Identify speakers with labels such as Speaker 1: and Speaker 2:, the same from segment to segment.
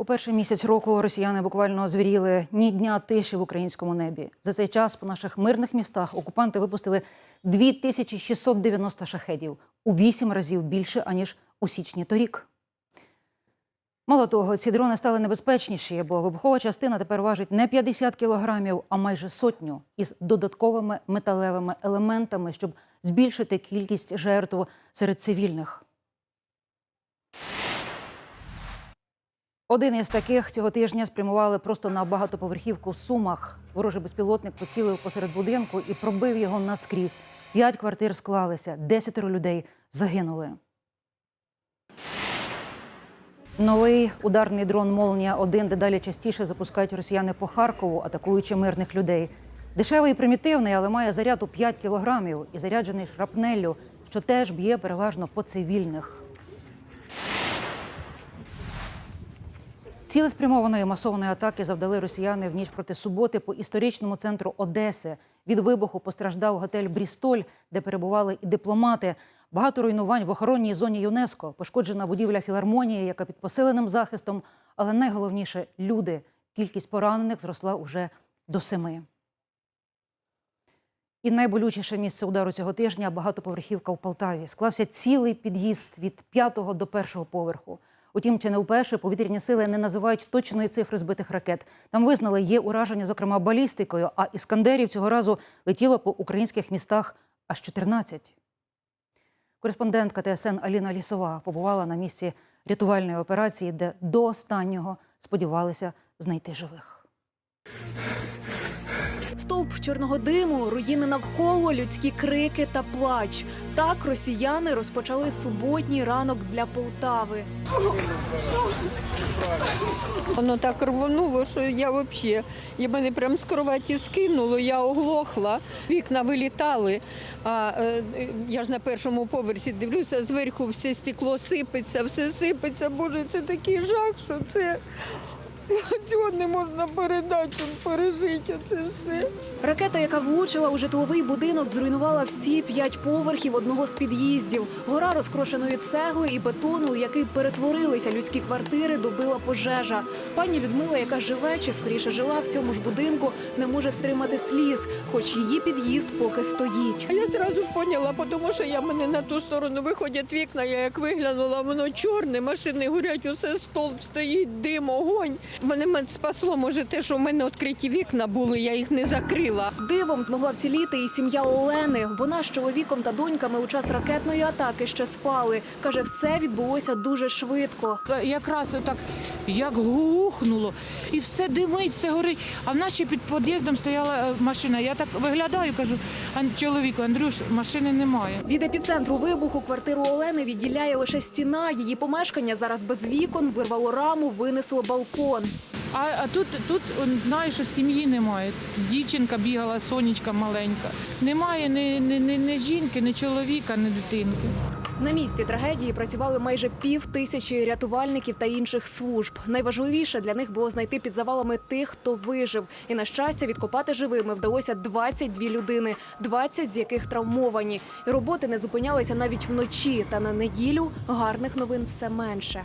Speaker 1: У перший місяць року росіяни буквально звіріли ні дня тиші в українському небі. За цей час по наших мирних містах окупанти випустили 2690 шахедів у вісім разів більше аніж у січні торік. Мало того, ці дрони стали небезпечніші, бо вибухова частина тепер важить не 50 кілограмів, а майже сотню із додатковими металевими елементами, щоб збільшити кількість жертв серед цивільних. Один із таких цього тижня спрямували просто на багатоповерхівку в Сумах. Ворожий безпілотник поцілив посеред будинку і пробив його наскрізь. П'ять квартир склалися, десятеро людей загинули. Новий ударний дрон Молнія 1 дедалі частіше запускають росіяни по Харкову, атакуючи мирних людей. Дешевий і примітивний, але має заряд у 5 кілограмів і заряджений шрапнеллю, що теж б'є переважно по цивільних. Цілеспрямованої масованої атаки завдали росіяни в ніч проти суботи по історичному центру Одеси. Від вибуху постраждав готель Брістоль, де перебували і дипломати. Багато руйнувань в охоронній зоні ЮНЕСКО, пошкоджена будівля філармонії, яка під посиленим захистом. Але найголовніше люди. Кількість поранених зросла уже до семи. І найболючіше місце удару цього тижня багатоповерхівка в Полтаві. Склався цілий під'їзд від п'ятого до першого поверху. Утім, чи не вперше повітряні сили не називають точної цифри збитих ракет. Там визнали, є ураження, зокрема, балістикою, а іскандерів цього разу летіло по українських містах аж 14. Кореспондентка ТСН Аліна Лісова побувала на місці рятувальної операції, де до останнього сподівалися знайти живих.
Speaker 2: Стовп чорного диму, руїни навколо, людські крики та плач. Так росіяни розпочали суботній ранок для Полтави.
Speaker 3: Воно так рвонуло, що я взагалі, і мене прям з кроваті скинуло, я оглохла, вікна вилітали. А е, я ж на першому поверсі дивлюся, зверху все стекло сипеться, все сипеться. Боже, це такий жах, що це цього не можна передати, щоб пережити це все.
Speaker 2: Ракета, яка влучила у житловий будинок, зруйнувала всі п'ять поверхів одного з під'їздів. Гора розкрошеної цегли і бетону, у який перетворилися людські квартири, добила пожежа. Пані Людмила, яка живе чи скоріше жила в цьому ж будинку, не може стримати сліз, хоч її під'їзд поки стоїть.
Speaker 3: Я одразу поняла, тому що я мене на ту сторону виходять вікна, я як виглянула, воно чорне, машини горять, усе столб стоїть, дим, огонь. Мене спасло, може, те, що в мене відкриті вікна були, я їх не закрила.
Speaker 2: Дивом змогла вціліти і сім'я Олени. Вона з чоловіком та доньками у час ракетної атаки ще спали. Каже, все відбулося дуже швидко.
Speaker 4: якраз отак як гухнуло, і все димить, все горить. А в нас ще під під'їздом стояла е, машина. Я так виглядаю, кажу, «Ан- чоловіку, Андрюш, машини немає.
Speaker 2: Від епіцентру вибуху квартиру Олени відділяє лише стіна. Її помешкання зараз без вікон, вирвало раму, винесло балкон.
Speaker 4: А, а тут, тут знаєш, що сім'ї немає. Дівчинка бігала, сонечка маленька. Немає ні, ні, ні, ні жінки, ні чоловіка, ні дитинки.
Speaker 2: На місці трагедії працювали майже пів тисячі рятувальників та інших служб. Найважливіше для них було знайти під завалами тих, хто вижив. І на щастя, відкопати живими вдалося 22 людини, 20 з яких травмовані. І роботи не зупинялися навіть вночі. Та на неділю гарних новин все менше.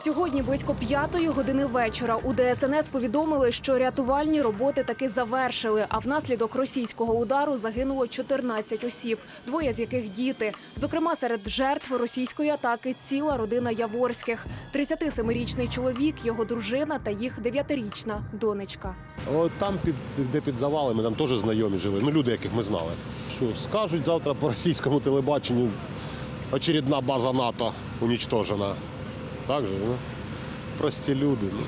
Speaker 2: Сьогодні близько п'ятої години вечора у ДСНС повідомили, що рятувальні роботи таки завершили. А внаслідок російського удару загинуло 14 осіб, двоє з яких діти. Зокрема, серед жертв російської атаки ціла родина Яворських. 37-річний чоловік, його дружина та їх 9-річна донечка.
Speaker 5: От там, під, де під завалами, там теж знайомі жили, ну люди, яких ми знали. Що скажуть завтра по російському телебаченню, очередна база НАТО унічтожена. Так же, ну? Прості люди. Ну.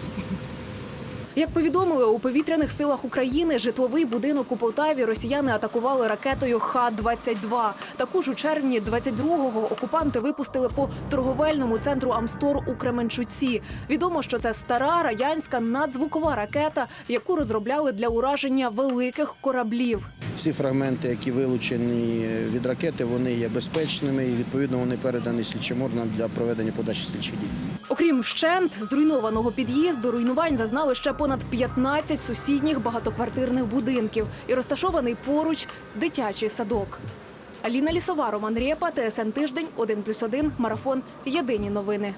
Speaker 2: Як повідомили у повітряних силах України, житловий будинок у Полтаві росіяни атакували ракетою Х-22. Таку ж у червні 22-го окупанти випустили по торговельному центру Амстор у Кременчуці. Відомо, що це стара радянська надзвукова ракета, яку розробляли для ураження великих кораблів.
Speaker 6: Всі фрагменти, які вилучені від ракети, вони є безпечними і відповідно вони передані слідчим органам для проведення подальших слідчих дій.
Speaker 2: Окрім вщент зруйнованого під'їзду, руйнувань зазнали ще понад понад 15 сусідніх багатоквартирних будинків і розташований поруч дитячий садок. Аліна Лісова, Роман Рєпа, ТСН Тиждень, 1+,1, Марафон. Єдині новини.